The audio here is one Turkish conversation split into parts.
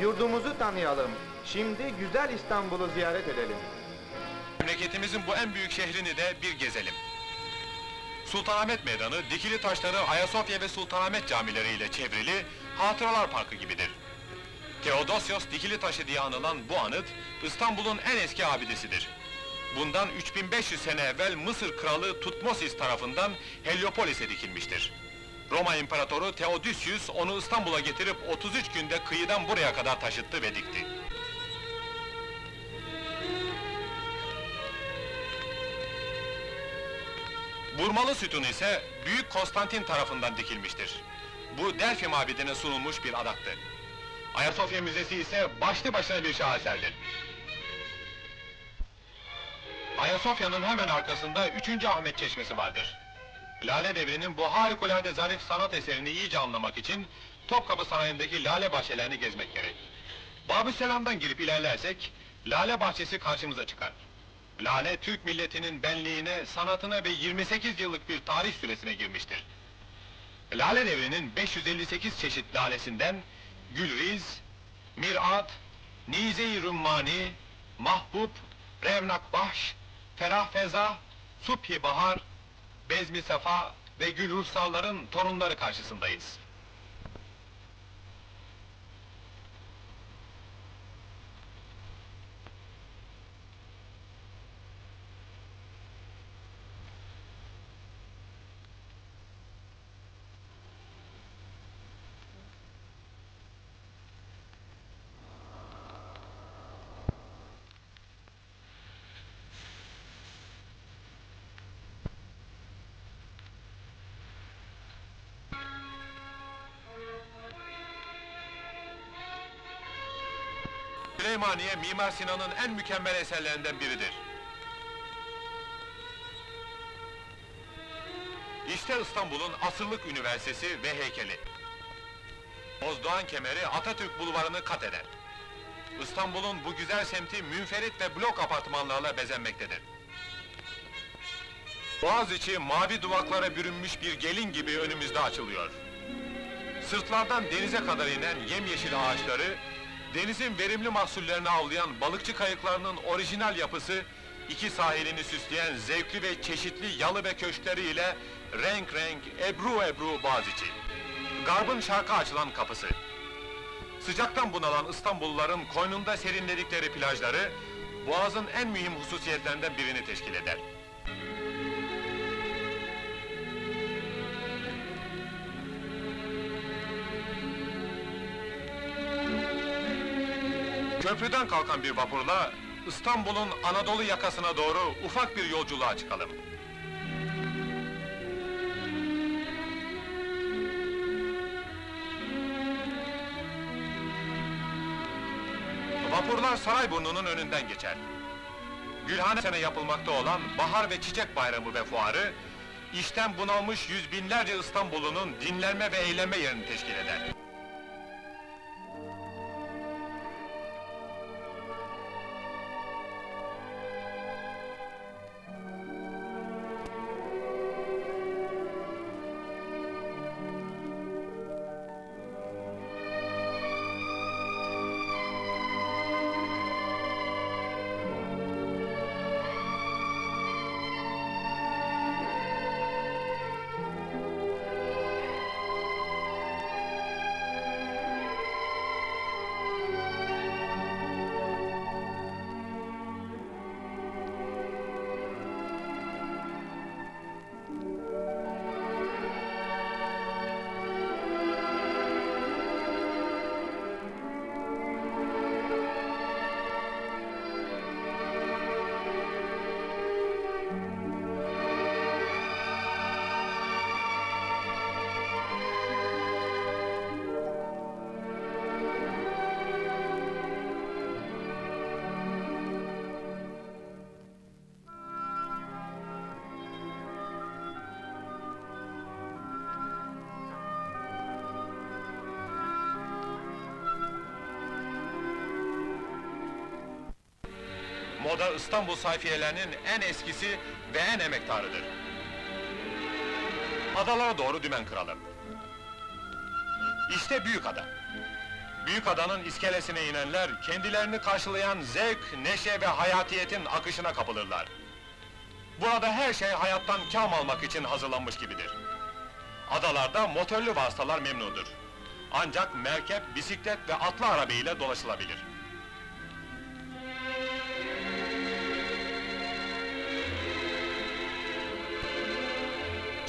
Yurdumuzu tanıyalım. Şimdi güzel İstanbul'u ziyaret edelim. Memleketimizin bu en büyük şehrini de bir gezelim. Sultanahmet Meydanı, dikili taşları Ayasofya ve Sultanahmet camileri ile çevrili Hatıralar Parkı gibidir. Theodosios dikili taşı diye anılan bu anıt, İstanbul'un en eski abidesidir. Bundan 3500 sene evvel Mısır kralı Tutmosis tarafından Heliopolis'e dikilmiştir. Roma İmparatoru Theodosius onu İstanbul'a getirip 33 günde kıyıdan buraya kadar taşıttı ve dikti. Burmalı sütunu ise Büyük Konstantin tarafından dikilmiştir. Bu Delphi mabedine sunulmuş bir adaktı. Ayasofya Müzesi ise başlı başına bir şaheserdir. Ayasofya'nın hemen arkasında 3. Ahmet Çeşmesi vardır. Lale Devri'nin bu harikulade zarif sanat eserini iyice anlamak için Topkapı Sarayı'ndaki lale bahçelerini gezmek gerek. Babü Selam'dan girip ilerlersek, Lale Bahçesi karşımıza çıkar. Lale, Türk milletinin benliğine, sanatına ve 28 yıllık bir tarih süresine girmiştir. Lale devrinin 558 çeşit lalesinden Gülriz, Mirat, Nize-i Rümmani, Mahbub, Revnak Bahş, Ferah Feza, Subhi Bahar, Bezmi Sefa ve Gül Ruhsalların torunları karşısındayız. Süleymaniye, Mimar Sinan'ın en mükemmel eserlerinden biridir. İşte İstanbul'un asırlık üniversitesi ve heykeli. Bozdoğan kemeri Atatürk bulvarını kat eder. İstanbul'un bu güzel semti münferit ve blok apartmanlarla bezenmektedir. Boğaziçi mavi duvaklara bürünmüş bir gelin gibi önümüzde açılıyor. Sırtlardan denize kadar inen yemyeşil ağaçları, denizin verimli mahsullerini avlayan balıkçı kayıklarının orijinal yapısı, iki sahilini süsleyen zevkli ve çeşitli yalı ve köşkleriyle renk renk, ebru ebru Boğaziçi. Garbın şarka açılan kapısı. Sıcaktan bunalan İstanbulluların koynunda serinledikleri plajları, Boğaz'ın en mühim hususiyetlerinden birini teşkil eder. Köprüden kalkan bir vapurla İstanbul'un Anadolu yakasına doğru ufak bir yolculuğa çıkalım. Vapurlar Sarayburnu'nun önünden geçer. Gülhane sene yapılmakta olan Bahar ve Çiçek Bayramı ve Fuarı, işten bunalmış yüz binlerce İstanbul'unun dinlenme ve eğlenme yerini teşkil eder. Moda İstanbul sayfiyelerinin en eskisi ve en emektarıdır. Adalara doğru dümen kıralım. İşte büyük ada. büyük adanın iskelesine inenler, kendilerini karşılayan zevk, neşe ve hayatiyetin akışına kapılırlar. Burada her şey hayattan kâm almak için hazırlanmış gibidir. Adalarda motorlu vasıtalar memnudur. Ancak merkep, bisiklet ve atlı araba ile dolaşılabilir.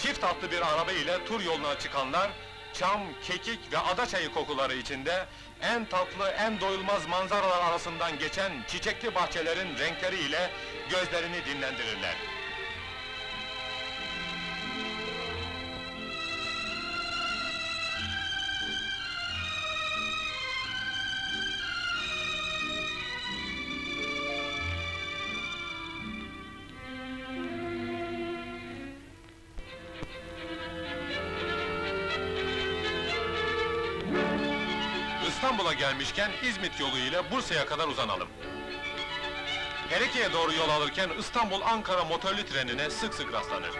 Çift atlı bir araba ile tur yoluna çıkanlar, çam, kekik ve ada çayı kokuları içinde en tatlı, en doyulmaz manzaralar arasından geçen çiçekli bahçelerin renkleriyle gözlerini dinlendirirler. İstanbul'a gelmişken İzmit yolu ile Bursa'ya kadar uzanalım. Hereke'ye doğru yol alırken İstanbul-Ankara motorlu trenine sık sık rastlanır.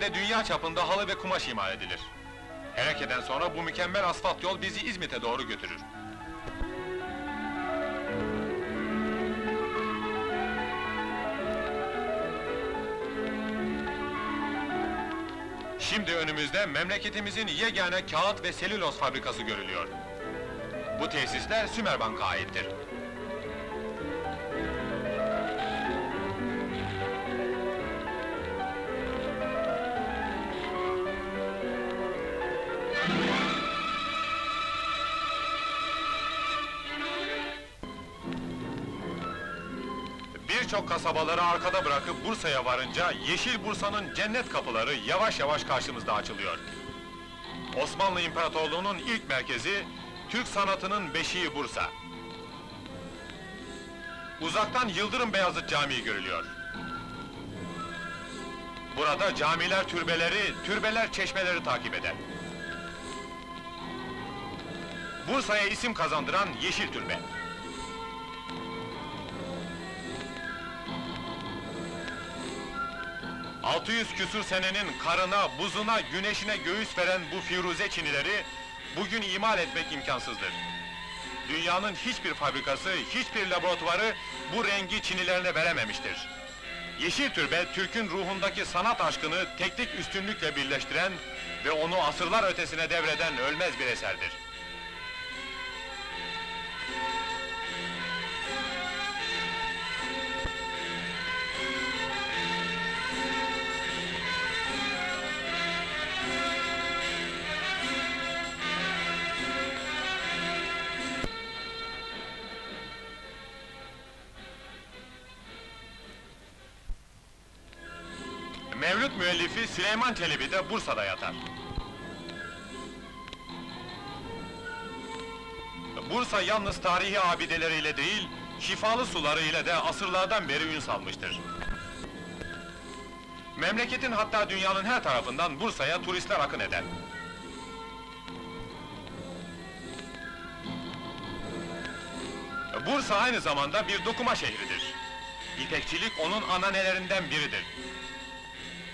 Hereke'de dünya çapında halı ve kumaş imal edilir. Hereke'den sonra bu mükemmel asfalt yol bizi İzmit'e doğru götürür. Şimdi önümüzde memleketimizin yegane kağıt ve selüloz fabrikası görülüyor. Bu tesisler Sümerbank'a aittir. Birçok kasabaları arkada bırakıp Bursa'ya varınca Yeşil Bursa'nın cennet kapıları yavaş yavaş karşımızda açılıyor. Osmanlı İmparatorluğu'nun ilk merkezi, Türk sanatının beşiği Bursa. Uzaktan Yıldırım Beyazıt Camii görülüyor. Burada camiler türbeleri, türbeler çeşmeleri takip eder. Bursa'ya isim kazandıran Yeşil Türbe. ...600 küsur senenin karına, buzuna, güneşine göğüs veren bu firuze çinileri... ...bugün imal etmek imkansızdır. Dünyanın hiçbir fabrikası, hiçbir laboratuvarı... ...bu rengi çinilerine verememiştir. Yeşil Türbe, Türk'ün ruhundaki sanat aşkını teknik üstünlükle birleştiren... ...ve onu asırlar ötesine devreden ölmez bir eserdir. Mevlüt müellifi Süleyman Çelebi de Bursa'da yatar. Bursa yalnız tarihi abideleriyle değil, şifalı suları ile de asırlardan beri ün salmıştır. Memleketin hatta dünyanın her tarafından Bursa'ya turistler akın eder. Bursa aynı zamanda bir dokuma şehridir. İpekçilik onun ananelerinden biridir.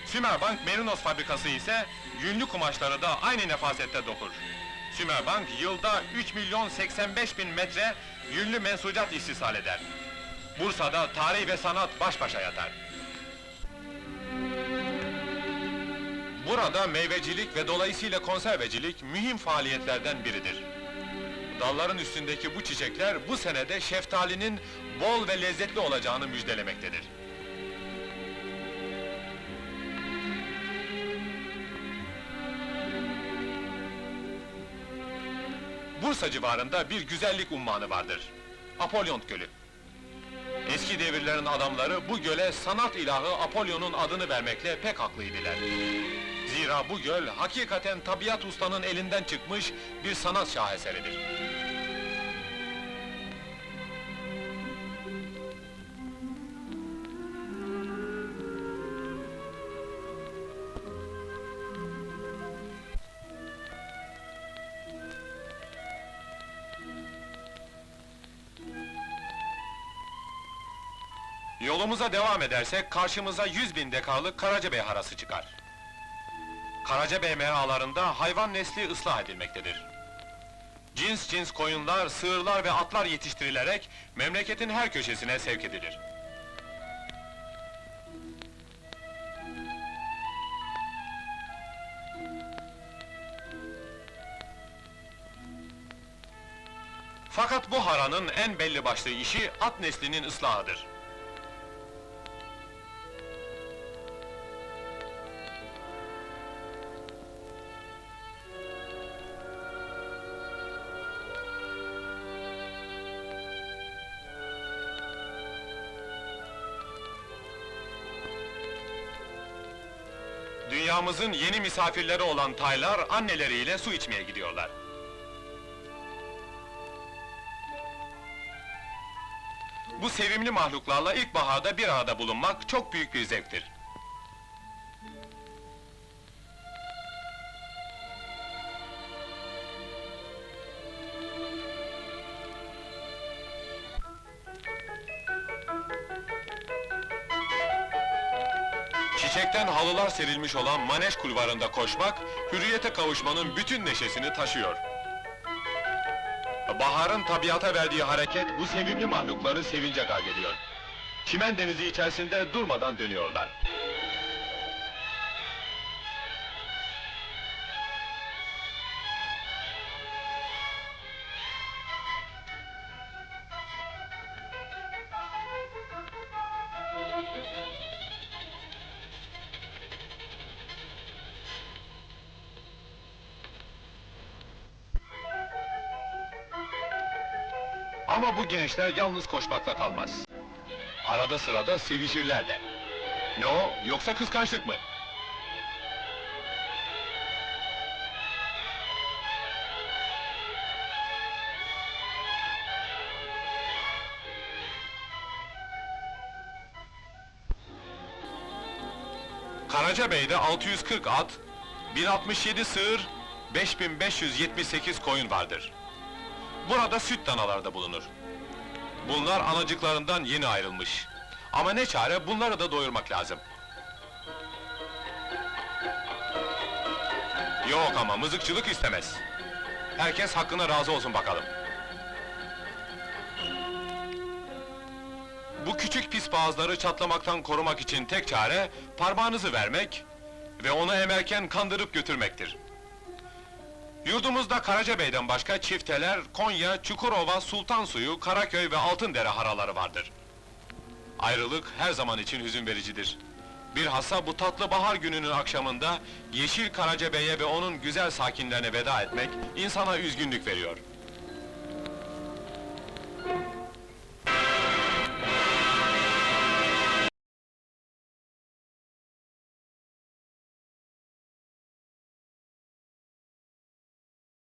Sümerbank Merinos fabrikası ise yünlü kumaşları da aynı nefasette dokur. Sümerbank yılda 3 milyon 85 bin metre yünlü mensucat istisal eder. Bursa'da tarih ve sanat baş başa yatar. Burada meyvecilik ve dolayısıyla konservecilik mühim faaliyetlerden biridir. Dalların üstündeki bu çiçekler bu senede şeftalinin bol ve lezzetli olacağını müjdelemektedir. Bursa civarında bir güzellik ummanı vardır. Apollont Gölü. Eski devirlerin adamları bu göle sanat ilahı Apollon'un adını vermekle pek haklıydılar. Zira bu göl hakikaten tabiat ustanın elinden çıkmış bir sanat şaheseridir. Yolumuza devam edersek karşımıza 100 bin dekarlık Karacabey harası çıkar. Karacabey meralarında hayvan nesli ıslah edilmektedir. Cins cins koyunlar, sığırlar ve atlar yetiştirilerek memleketin her köşesine sevk edilir. Fakat bu haranın en belli başlı işi at neslinin ıslahıdır. Dünyamızın yeni misafirleri olan taylar anneleriyle su içmeye gidiyorlar. Bu sevimli mahluklarla ilkbaharda bir arada bulunmak çok büyük bir zevktir. Çiçekten halılar serilmiş olan Maneş kulvarında koşmak, hürriyete kavuşmanın bütün neşesini taşıyor. Baharın tabiata verdiği hareket bu sevimli mahlukları sevince gark ediyor. Çimen denizi içerisinde durmadan dönüyorlar. Ama bu gençler yalnız koşmakla kalmaz. Arada sırada sevişirler de. Ne o, yoksa kıskançlık mı? Karacabey'de 640 at, 1067 sığır, 5578 koyun vardır. Burada süt danaları da bulunur. Bunlar anacıklarından yeni ayrılmış. Ama ne çare, bunları da doyurmak lazım. Yok ama mızıkçılık istemez. Herkes hakkına razı olsun bakalım. Bu küçük pis boğazları çatlamaktan korumak için tek çare, parmağınızı vermek ve onu emerken kandırıp götürmektir. Yurdumuzda Karacabey'den başka çifteler, Konya, Çukurova, Sultansuyu, Karaköy ve Altındere haraları vardır. Ayrılık her zaman için hüzün vericidir. Bilhassa bu tatlı bahar gününün akşamında Yeşil Karacabey'e ve onun güzel sakinlerine veda etmek insana üzgünlük veriyor.